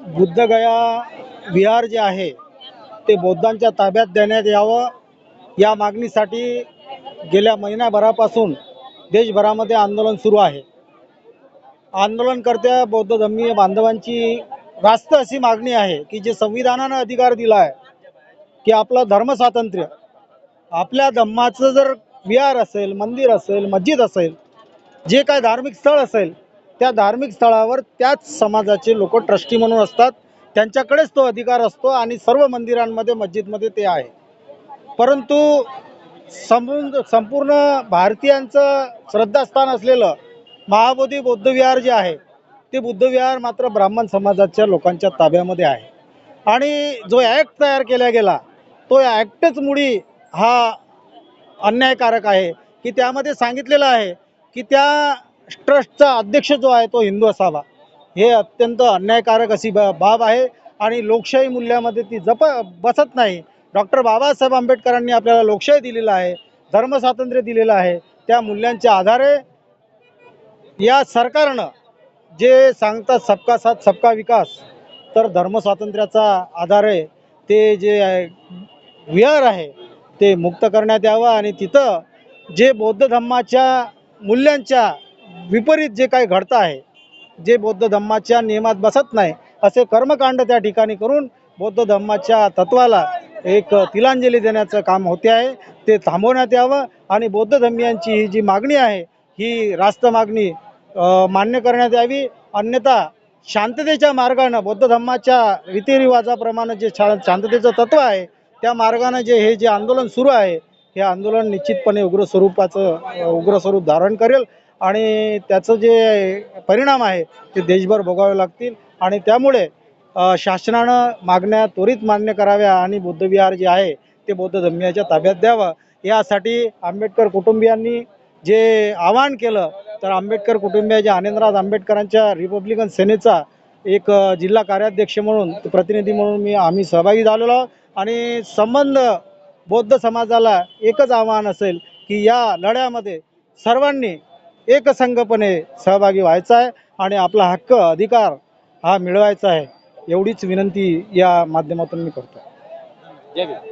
बुद्धगया विहार जे आहे ते बौद्धांच्या ताब्यात देण्यात यावं. या मागणीसाठी गेल्या महिन्याभरापासून देशभरामध्ये आंदोलन सुरू आहे. आंदोलनकर्त्या बौद्ध धर्मीय बांधवांची रास्त अशी मागणी आहे की जे संविधानानं अधिकार दिला आहे की आपलं धर्मस्वातंत्र्य आपल्या धम्माचं जर विहार असेल मंदिर असेल मस्जिद असेल जे काय धार्मिक स्थळ असेल त्या धार्मिक स्थळावर त्याच समाजाचे लोक ट्रस्टी म्हणून असतात. त्यांच्याकडेच तो अधिकार असतो आणि सर्व मंदिरांमध्ये मस्जिदमध्ये ते आहे. परंतु संपूर्ण संपूर्ण भारतीयांचं श्रद्धास्थान असलेलं महाबोधी बौद्धविहार जे आहे ते बुद्धविहार मात्र ब्राह्मण समाजाच्या लोकांच्या ताब्यामध्ये आहे. आणि जो ॲक्ट तयार केला गेला तो ॲक्टच मुळी हा अन्यायकारक आहे. की त्यामध्ये सांगितलेलं आहे की त्या ट्रस्टचा अध्यक्ष जो आहे तो हिंदू असावा. हे अत्यंत अन्यायकारक अशी बा बाब आहे आणि लोकशाही मूल्यामध्ये ती जप बसत नाही. डॉक्टर बाबासाहेब आंबेडकरांनी आपल्याला लोकशाही दिलेलं आहे धर्मस्वातंत्र्य दिलेलं आहे. त्या मूल्यांच्या आधारे या सरकारनं जे सांगतात सबका साथ सबका विकास तर धर्मस्वातंत्र्याचा आधारे ते जे आहे, विहार आहे ते मुक्त करण्यात यावं आणि तिथं जे बौद्ध धर्माच्या मूल्यांच्या विपरीत जे काही घडतं आहे जे बौद्ध धम्माच्या नियमात बसत नाही असे कर्मकांड त्या ठिकाणी करून बौद्ध धम्माच्या तत्वाला एक तिलांजली देण्याचं काम होते आहे. ते थांबवण्यात यावं आणि बौद्ध धर्मियांची ही जी मागणी आहे ही रास्त मागणी मान्य करण्यात यावी. अन्यथा शांततेच्या मार्गानं बौद्ध धर्माच्या रीतिरिवाजाप्रमाणे जे छा शांततेचं तत्व आहे त्या मार्गानं जे हे जे आंदोलन सुरू आहे हे आंदोलन निश्चितपणे उग्र स्वरूपाचं उग्र स्वरूप धारण करेल. आणि त्याचं जे परिणाम आहे ते देशभर भोगावे लागतील. आणि त्यामुळे शासनानं मागण्या त्वरित मान्य कराव्या आणि बुद्धविहार जे आहे ते बौद्ध धर्मियाच्या ताब्यात द्यावं. यासाठी आंबेडकर कुटुंबियांनी जे आवाहन केलं तर आंबेडकर कुटुंबियाच्या आनंदराज आंबेडकरांच्या रिपब्लिकन सेनेचा एक जिल्हा कार्याध्यक्ष म्हणून प्रतिनिधी म्हणून मी आम्ही सहभागी झालेलो आहोत. आणि संबंध बौद्ध समाजाला एकच आव्हान असेल की या लढ्यामध्ये सर्वांनी एकसंघपणे सहभागी व्हायचा आहे आणि आपला हक्क अधिकार हा मिळवायचा आहे एवढीच विनंती या माध्यमातून मी करतो जय भीम.